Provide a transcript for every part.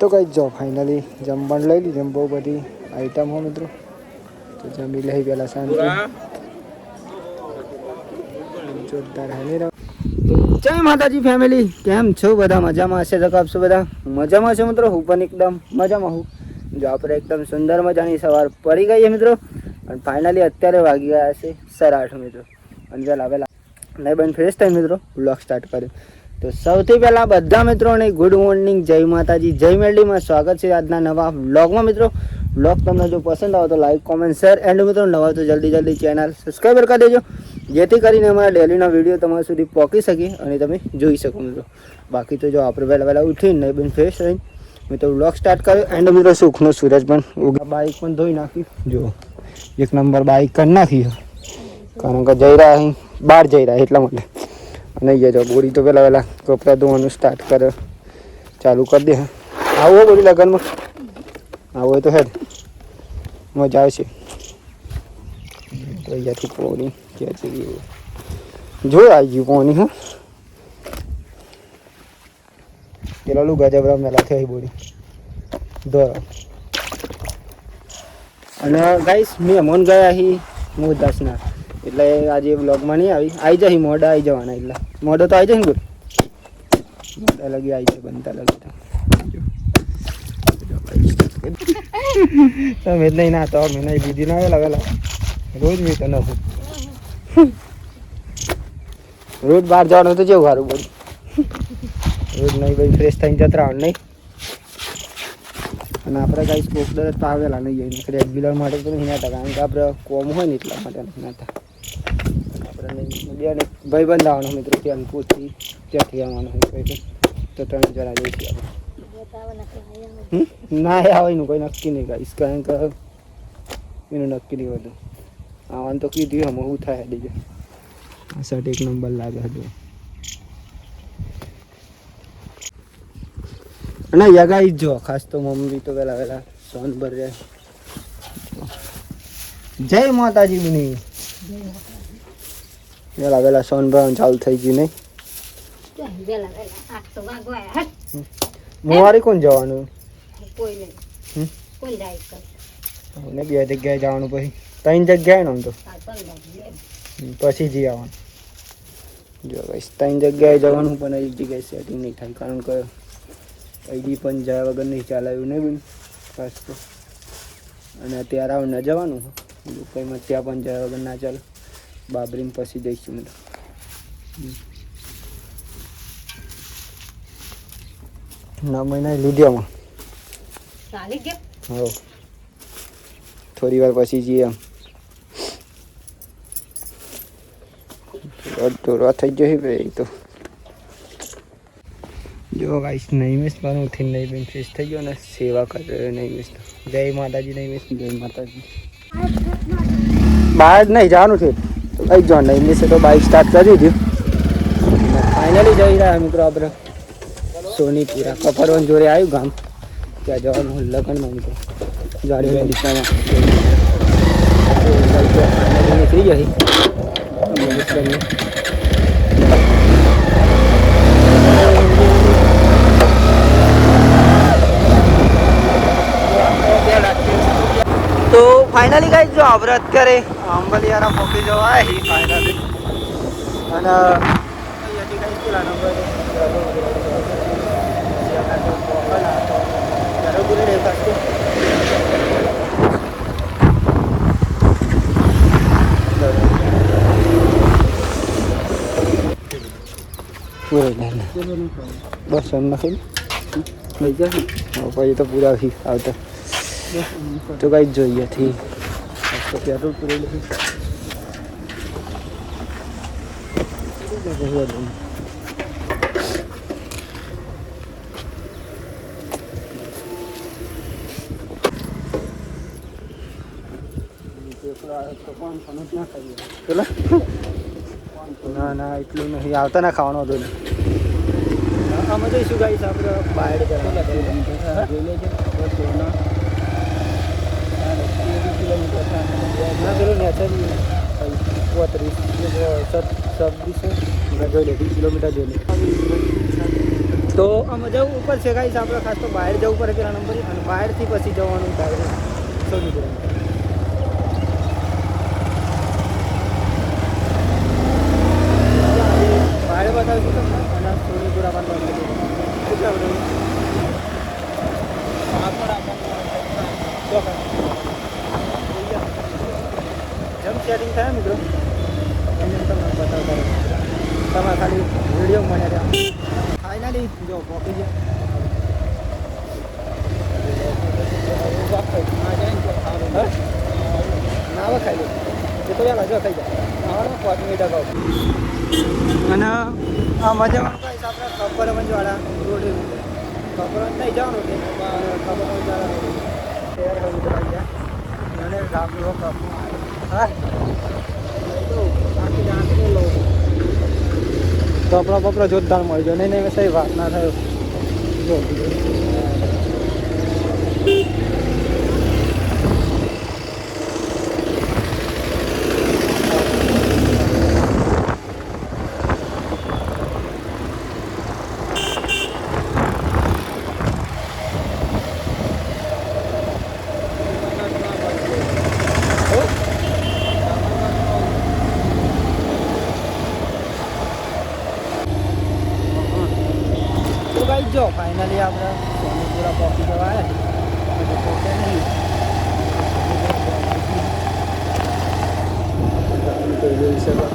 તો કઈ જો ફાઇનલી જમવાનું લઈ લીધું બહુ બધી આઈટમ હો મિત્રો. તો જમી લઈ પેલા સાંજે. જોરદાર હાલી જય માતાજી ફેમિલી કેમ છો બધા? મજામાં હશે તો કાપશો બધા? મજામાં છે મિત્રો? હું પણ એકદમ મજામાં હું. જો આપણે એકદમ સુંદર મજાની સવાર પડી ગઈ છે મિત્રો. અને ફાઇનલી અત્યારે વાગી ગયા છે સાડા આઠ મિત્રો. અને વહેલા વહેલા નહીં બંધ ફ્રેશ થાય મિત્રો. બ્લોગ સ્ટાર્ટ કર્યો. તો સૌથી પહેલાં બધા મિત્રોને ગુડ મોર્નિંગ, જય માતાજી, જય મેરડીમાં સ્વાગત છે આજના નવા વ્લોગમાં. મિત્રો બ્લોગ તમને જો પસંદ આવે તો લાઈક કોમેન્ટ શેર એન્ડ મિત્રો, નવા તો જલ્દી જલ્દી ચેનલ સબસ્ક્રાઈબર કરી દેજો. જેથી કરીને અમારા ડેલીના વીડિયો તમારા સુધી પહોંચી શકે અને તમે જોઈ શકો મિત્રો. બાકી તો જો આપણે વહેલા વહેલા ઉઠીને નહીં બેન ફ્રેશ રહીને મિત્રો બ્લોગ સ્ટાર્ટ કર્યો. એન્ડ મિત્રો, સુખનો સૂરજ પણ બાઇક પણ ધોઈ નાખ્યું જો, એક નંબર બાઇક કરી નાખ્યું કારણ કે જઈ રહ્યા બહાર જઈ રહ્યા એટલા માટે. અને જજો બોડી તો પહેલાં પહેલાં કપડાં ધોવાનું સ્ટાર્ટ કરે. ચાલુ કરી દે. આવું હોય બોડી લગનમાં? આવું તો હે મજા આવશે. અહીંયાથી પોણી ક્યાં જઈએ? જો આવી ગયું પોણી, હા. પેલા લુગા જબરા મેલા થઈ બોડી. ધોરો અને ગાઈસ મન ગયા હી મુરદાસના એટલે આજે બ્લોગમાં નહીં આવી. આવી જાય મોડા આવી જવાના એટલે. મોડો તો આવી જાય ને ગુડ મોડા લગી આવી જાય બનતા લગી તો. નહીં ના તો મેં નહીં બીજી ના આવેલા વેલા રોજ મેં તો નથી રોજ બહાર જવાનું તો જેવું સારું બધું રોજ નહીં ભાઈ ફ્રેશ થઈને જતા રહેવાનું નહીં? અને આપણે કાંઈ સ્કોપ દર તો આવેલા નહીં જઈને રેગ્યુલર માટે તો નહીં હતા કારણ કે આપણે કોમ હોય ને એટલા માટે નથી નતા. આપણે નહીં બે ભાઈ બંધ આવવાનો મિત્રો, ત્યાં પૂછી ત્યાંથી આવવાનું હોય તો ત્રણ જણા જઈશું આપણે. ના આવે એનું કોઈ નક્કી નહીં ગાઈશ કારણ કે એનું નક્કી નહીં બધું આવવાનું તો કીધું હમ હું થાય દીજો આ એક નંબર લાગે હતું અને અહીંયા જ જો, ખાસ તો મમ્મી તો વેલા વેલા સોન ભર જય માતાજી બની પેલા વેલા સોન ભરવાનું ચાલુ થઈ ગયું નહીં? મોવારી કોણ જવાનું? કોઈ બે જગ્યાએ જવાનું પછી. ત્રણ જગ્યાએ ને તો? પછી જઈ આવવાનું. જો ભાઈ, ત્રણ જગ્યાએ જવાનું પણ એક જગ્યાએ સેટિંગ નહીં થાય, કારણ કે અહીંથી પણ જયા વગર નહીં ચાલાયું નહીં તો. અને અત્યારે આવું ન જવાનું. કંઈમાં ત્યાં પણ જાય વગર ના ચાલે. બાબરીને પછી જઈશું મેં ના મહિના લુધિયામાં હો. થોડી વાર પછી જઈએ એમ. અડધો થઈ જશે ભાઈ તો. જો ગાઈશ નહીં મિસ પણ ઉઠીને નહીં બેન ફ્રેશ થઈ ગયો ને સેવા કરે નહીં જય માતાજી નહીં મિસ જય માતાજી. બહાર નહીં જવાનું છે. તો જવાનું નહીં, મિસ તો બાઇક સ્ટાર્ટ કરી દીધું. ફાઇનલી જઈ રહ્યા મિત્રો આપણે. સોનીપુરા, કપરવન જોડે આવ્યું ગામ. ત્યાં જવાનું લગ્નમાં મિત્રો. ગાડી દિશામાં નીકળી જશે તો ફાઇનલી ગાઈ જો આપણે અત્યારે અંબલિયારા પોકી જવાય. ફાઇનલી અને અહીંયાથી ગાઈસ પેલા નંબર બસ એમ નથી. પછી તો પૂરા આવતા. તો કઈ જોઈએ. થી તો પેટ્રોલ પૂરી નથી પેલા ના ના એટલું નહીં આવતા ના ખાવાનું હતું ને અમે જઈશું ગાઈસ આપણે બહાર જવા જોઈ લેજો બસ સોના ના પેલો નેચર પોત્રીસ છવ્વીસો જોઈ લે કિલોમીટર જોઈ લે તો આમાં જવું ઉપર છે ગાઈસ, આપણે ખાસ તો બહાર જવું પડે પેલા નંબર, અને બહારથી પછી જવાનું ડાયરેક્ટ સોનીપુરા બહાર બતાવશું તમને અને સોનીપુરા પણ બતાવશું કેટલા બધા જેમ સેટિંગ થાય મિત્રો એમ એમ તમને બતાવતા રહે તમારે ખાલી વીડિયો મને રહ્યા ફાઇનલી જો પહોંચી ગયા નાવા ખાઈ એ તો યાર હજુ ખાઈ જાય. નાવામાં પાંચ મિનિટ અને આ મજામાં. કઈ આપણે કપરવંજવાળા રોડ કપરવંજ નહીં, જવાનું છે કપરવંજવાળા રોડ શહેર હવે ઉતરાઈ ગયા તો ગામનો કપ હા કપડા બપડો જોરદાર મળી જાય નહીં નહીં સહી વાત ના થયો. જો. seven.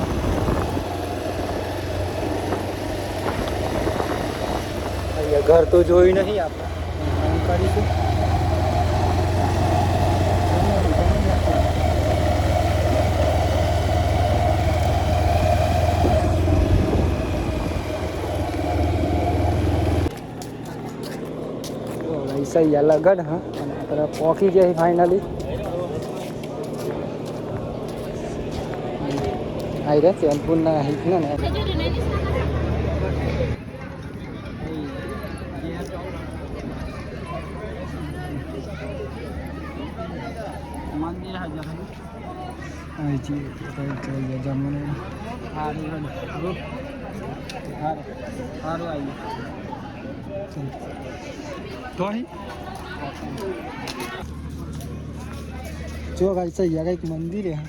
घर तो जो ही नहीं आता। तो ऐसा ही अलग है। पॉकी जाए फाइनली આવી રહ્યા ચેનપુરના હિતને ને જો ગાઈ સહી કંઈક મંદિર હે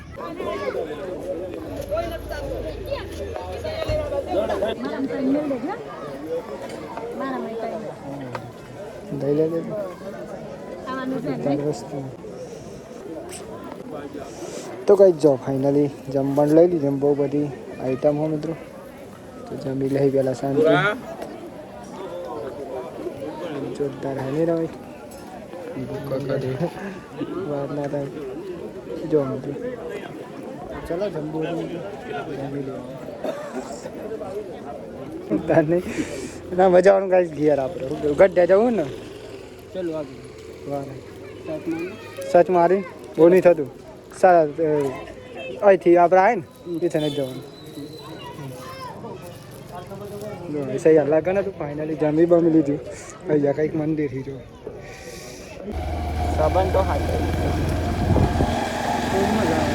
લઈ લે તો કઈ જો ફાઇનલી જમવાનું લઈ લીધું બહુ બધી આઈટમ હો મિત્રો. તો જમી લઈ પેલા શાંતિ જોરદાર હે નહીં રવાય વાત ના થાય જો મિત્રો. ચલો જમવું નહીં ના મજા આવવાનું કાંઈ ઘેર આપણે ગઢ્યા જવું ને ચલો સચ મારી બહુ નહીં થતું સારા અહીંથી આપણે આવે ને એ નથી જવાનું સહી અલગ ને તું ફાઇનલી જમી બમી લીધું અહીંયા કંઈક મંદિરથી જો સાબન તો હાથ મજા